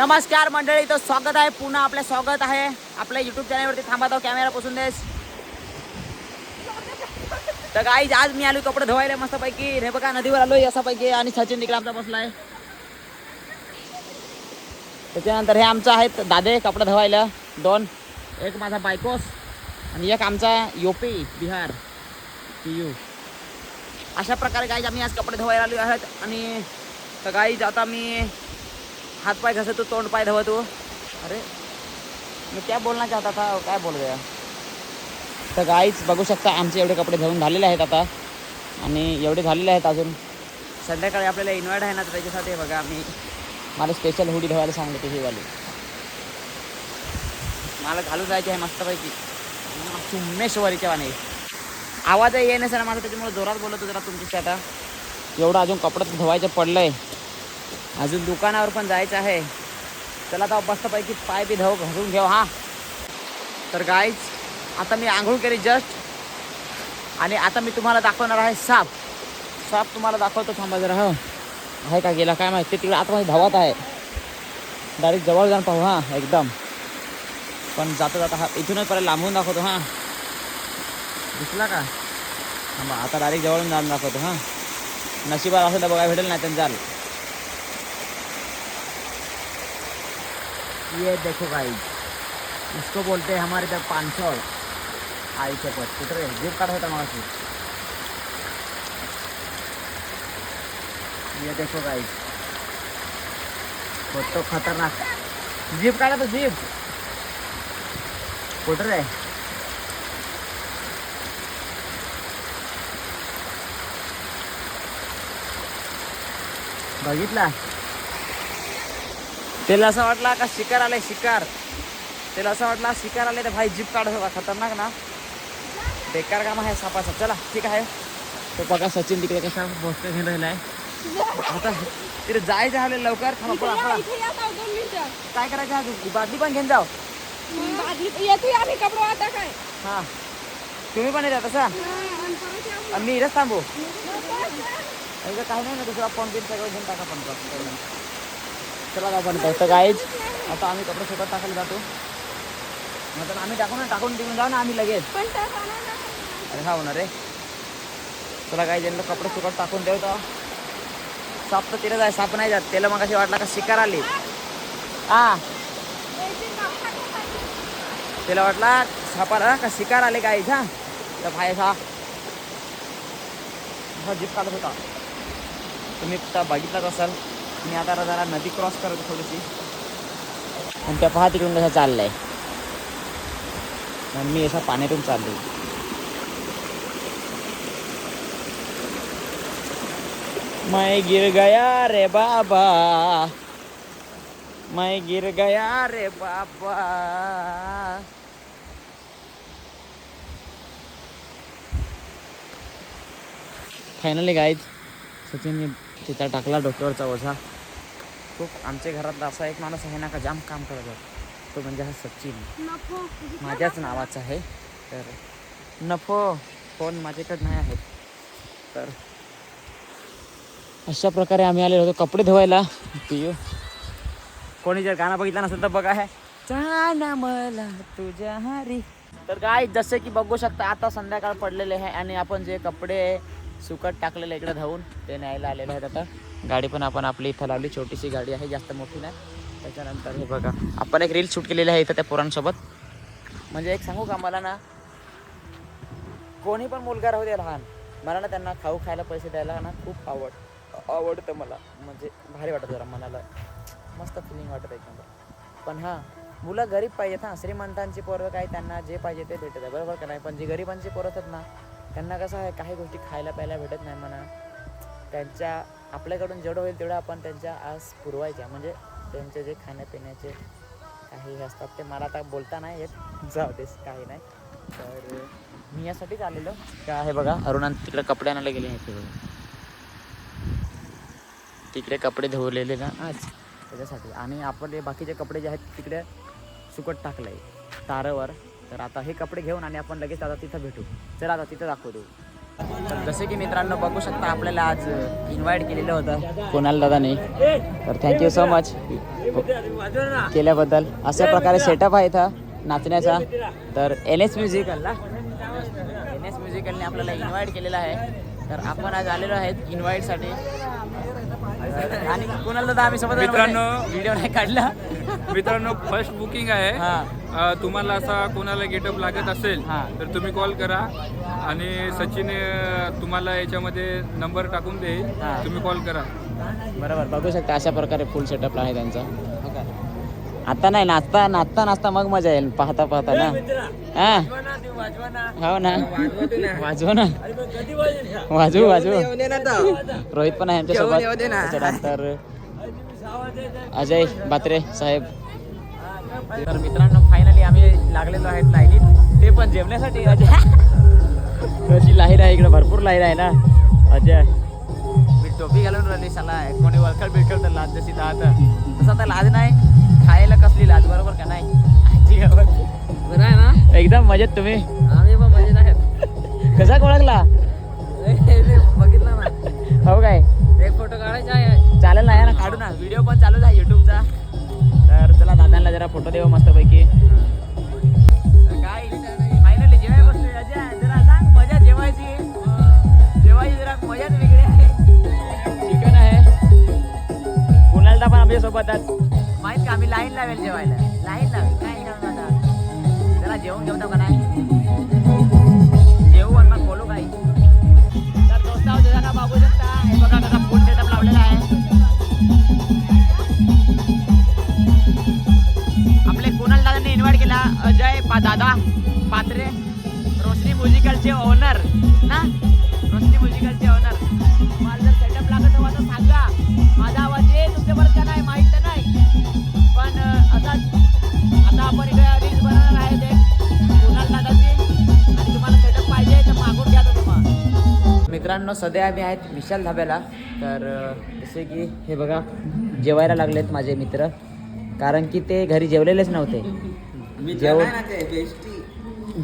नमस्कार मंडळी तर स्वागत आहे. पुन्हा आपलं स्वागत आहे. आपल्या युट्यूब चॅनलवरती थांबत आहो कॅमेरा पासून देस. तर काही आज मी आलो कपडे धुवायला मस्तपैकी. हे बघा नदीवर आलोय असापैकी आणि सचिन तिकडे आमचा बसलाय. त्याच्यानंतर हे आमचं आहेत दादे कपडे धुवायला. दोन एक माझा बायकोस आणि एक आमचा योपी बिहार. पी यू अशा प्रकारे काही आम्ही आज कपडे धुवायला आलो आहेत. आणि तर गाईज आता मी हातपाय पाय घसतो तोंड पाय धवतो. अरे मी त्या बोलना चाहता था काय बोल गया तर गाईच बघू शकता आमचे एवढे कपडे धुवून झालेले आहेत आता. आणि एवढे झालेले आहेत अजून. संध्याकाळी आपल्याला इन्व्हाइट आहे ना तर त्याच्यासाठी बघा मी मला स्पेशल हुडी धुवायला सांगितली ही वाली. मला घालून जायची आहे मस्तपैकी. चुम्मेश्वरीच्या वाणी. आवाजही ये नसेल माझा त्याच्यामुळे जोरात बोलतो जरा तुमच्याशी आता. एवढं अजून कपडे धुवायचं पडलं आहे अजून दुकानावर पण जायचं आहे. चला आता मस्तपैकी पाय बी धाव घालून घेऊ हा. तर गाईच आता मी आंघोळ केली जस्ट आणि आता मी तुम्हाला दाखवणार आहे साप. साप तुम्हाला दाखवतो थांबा जरा आहे का गेला? काय माहिती? तिकडे आतमध्ये धावत आहे. डायरेक्ट जवळ जाऊन पाहू हां एकदम. पण जाता जाता हा इथूनच परत लांबून दाखवतो हां. दिसला का? थांबा आता डायरेक्ट जवळून जाऊन दाखवतो हां. नशिबात असं तर बघा भेटेल नाही तर जाल ये देखो गाइस इसको बोलते हैं हमारे इधर पानसौड़ आई के पद कुठे जीप काढ होता मला ये देखो गाइस फोटो खतरनाक। जीप काढा तो जीप? कुठे रे बघितला त्याला असं वाटला का शिकार आलाय शिकार. त्याला असं वाटला शिकार आले तर भाई जीप काढत होता खतरनाक ना. बेकार काम आहे सापाचा. चला ठीक आहे. तो बघा सचिन तिकडे कसा गोष्ट घेऊन राहिलाय आता तिथे जायचं झालं लवकर. काय करायचं आहे? बादली पण घेऊन जाऊ काय? हा. तुम्ही पण येता तसा? आणि मी इथंच थांबू. काही नाही ना दुसरा फोन बिन सगळं घेऊन टाका पण. चला आपण फक्त गाईज आता आम्ही कपडे सुकत टाकायला जातो. नंतर आम्ही टाकून ना टाकून तिकडून जाऊ ना आम्ही लगेच. अरे हा होणार रे तुला काही ज्यांना कपडे सुकट टाकून ठेवतो साप तर तिला जाय साप नाही जात. त्याला मग अशी वाटला का शिकार आली. हा. त्याला वाटला सापाला का शिकार आले काय हा. तर भाई हा जीप काढत होता. तुम्ही बघितलाच असाल. मी आता जरा नदी क्रॉस करतो थोडीशी. आणि त्या पहा तिकडून कसं चाललंय. आणि मी असा पाण्यातून चाललोय. मैं गिर गया रे बाबा. मैं गिर गया रे बाबा. फायनली गाईज सचिनने तिथं टाकला डोक्यावरचा ओझा. खूप आमच्या घरातला असा एक माणूस आहे ना का जाम काम करत आहे. तो म्हणजे हा सचिन. माझ्याच नावाचा आहे. तर नफो फोन माझ्याकडे नाही आहेत तर अशा प्रकारे आम्ही आलेलो होतो कपडे धुवायला. पियू. कोणी जर गाणं बघितलं नसेल तर बघा आहे जाना मला तुझ्या हारी. तर काय जसे की बघू शकता आता संध्याकाळ पडलेले आहे आणि आपण जे कपडे सुकट टाकलेलं इकडे धावून. ते न्यायला आलेलं आहेत आता. गाडी पण आपण आपली इथं लावली. छोटीशी गाडी आहे जास्त मोठी नाही. त्याच्यानंतर हे बघा. आपण एक रील शूट केलेली आहे इथं त्या पोरांसोबत. म्हणजे एक सांगू का मला ना कोणी पण मुलगा राहू दे लहान. मला ना त्यांना खाऊ खायला पैसे द्यायला ना खूप आवड आवडतं मला. म्हणजे भारी वाटत जरा मनाला. मस्त फिलिंग वाटत एकदम. पण हां मुलं गरीब पाहिजेत हां. श्रीमंतांची पोरं काय त्यांना जे पाहिजे ते भेटत आहे बरोबर का नाही? पण जी गरिबांची पोरं असतात ना त्यांना कसं आहे काही गोष्टी खायला प्यायला भेटत नाही म्हणा. त्यांच्या आपल्याकडून जेवढं होईल तेवढं आपण त्यांच्या आस पुरवायच्या. म्हणजे त्यांचे जे खाण्यापिण्याचे काही हे असतात ते मला आता बोलता नाही येत. जाऊ देस काही नाही. तर मी यासाठीच आलेलो. काय आहे बघा अरुणान तिकडे कपडे आणायला गेले आहेत. बघा. तिकडे कपडे धुवलेले ना. आज त्याच्यासाठी. आणि आपले बाकीचे कपडे जे आहेत तिकडे सुकट टाकलं आहे तारावर. तर आता हे कपडे घेऊन आणि आपण लगेच आता तिथं भेटू. चला आता तिथं दाखवतो. तर जसे की मित्रांनो बघू शकता आपल्याला आज इन्व्हाइट केलेलं होतं कुणाल दादाने. तर थँक्यू सो मच केल्याबद्दल. अशा प्रकारे सेटअप आहे इथं नाचण्याचा. तर एन एस म्युझिकल ना एन एस म्युझिकलने आपल्याला इन्व्हाइट केलेलं आहे. तर आपण आज आलेलो आहेत इन्व्हाइटसाठी आणि कुणाल दादा आम्ही सोबत मित्रांनो- व्हिडिओ नाही काढला. मित्रांनो फर्स्ट बुकिंग आहे. हा. अ, तुम्हाला असा कोणाला गेटअप लागत असेल हा. तर तुम्ही कॉल करा. आणि सचिन अ, तुम्हाला याच्यामध्ये नंबर टाकून देईल. हा. तुम्ही कॉल करा. बरोबर बघू शकता अशा प्रकारे फुल सेटअप आहे त्यांचा. आता नाही नाचता नाचता नाचता मग मजा येईल. पाहता पाहता ना. हा. हो ना. वाजव ना. वाजवू वाजवू रोहित पण आहे आमच्यासोबत. त्याच्यानंतर अजय बात्रे साहेब. तर मित्रांनो फायनली आम्ही लागलेलो आहेत लाईनीत. ते पण जेवण्यासाठी अजय. कशी लाईन आहे इकडे? भरपूर लाईन आहे ना? अजय. मी टोपी घालून राहिली साला. कोणी वळखड बिळखड तर लाज जशी दहा तसं आता लाज नाही. खायला कसली लाज बरोबर का नाही? बरं आहे ना? एकदम मजेत तुम्ही. आम्ही पण मजेत आहेत. कसा ओळखला? बघितलं ना. हो काय? चालेल ना या ना काढू ना. व्हिडिओ पण चालूच आहे युट्यूबचा तर चला दादांना जरा फोटो देऊ मस्तपैकी. काय फायनली जेवाय जरा सांग मजा जेवायची. जेवायची जरा मजाच वेगळी आहे. चिकन आहे. कुणालदा पण आमच्या सोबतच माहीत का आम्ही लाईन लावेल जेवायला. लाईन लावेल काय लावून आता जरा जेवून घेऊ का नाही? म्युझिकलचे ओनर ना रोशनी म्युझिकलचे ओनर तुम्हाला जर सेटअप लागत तर सांगा. माझा आवाज आहे तुमच्यापर्यंत नाही माहीत तर नाही. पण असाच आता आपण इकडे रील्स बनवणार आहे ते कुणाल दादाची. आणि तुम्हाला सेटअप पाहिजे तर मागून घ्या तुम्हाला मित्रांनो सध्या आम्ही आहेत विशाल धाब्याला. तर जसे की हे बघा जेवायला लागलेत माझे मित्र. कारण की ते घरी जेवलेलेच नव्हते. जेवण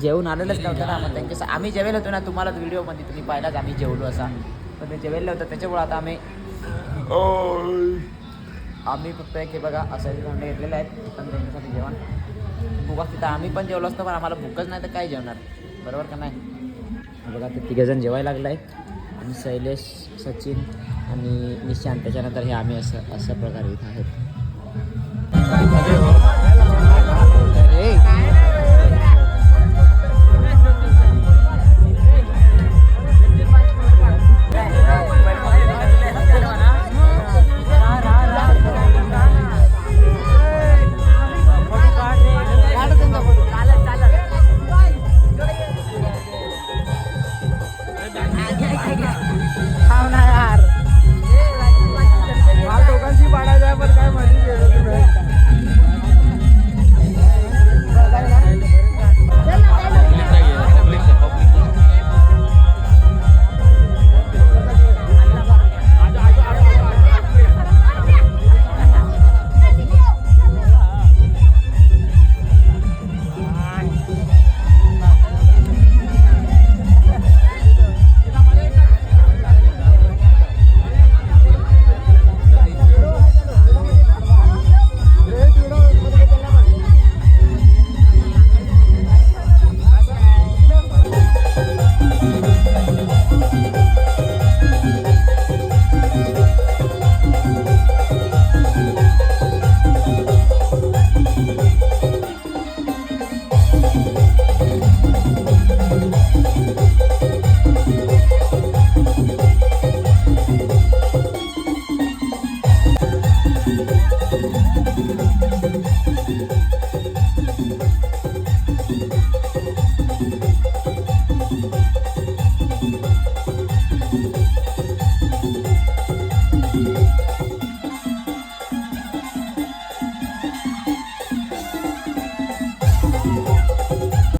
जेवून आलेलंच नव्हतं ना. मग त्यांच्या आम्ही जेवेल होतो ना तुम्हाला व्हिडिओमध्ये तुम्ही पाहिलाच आम्ही जेवलो असा. पण ते जेवेल होतं त्याच्यामुळे आता आम्ही आम्ही फक्त एक हे बघा असं घेतलेले आहेत पण त्यांच्यासाठी जेवण. भूक असते तर आम्ही पण जेवलो असतो पण आम्हाला भूकच नाही तर काय जेवणार? बरोबर का नाही? बघा ते तिघंजण जेवायला लागलं आहे आणि शैलेश सचिन आणि निशांत त्याच्यानंतर हे आम्ही असं अशा प्रकारे इथं आहेत.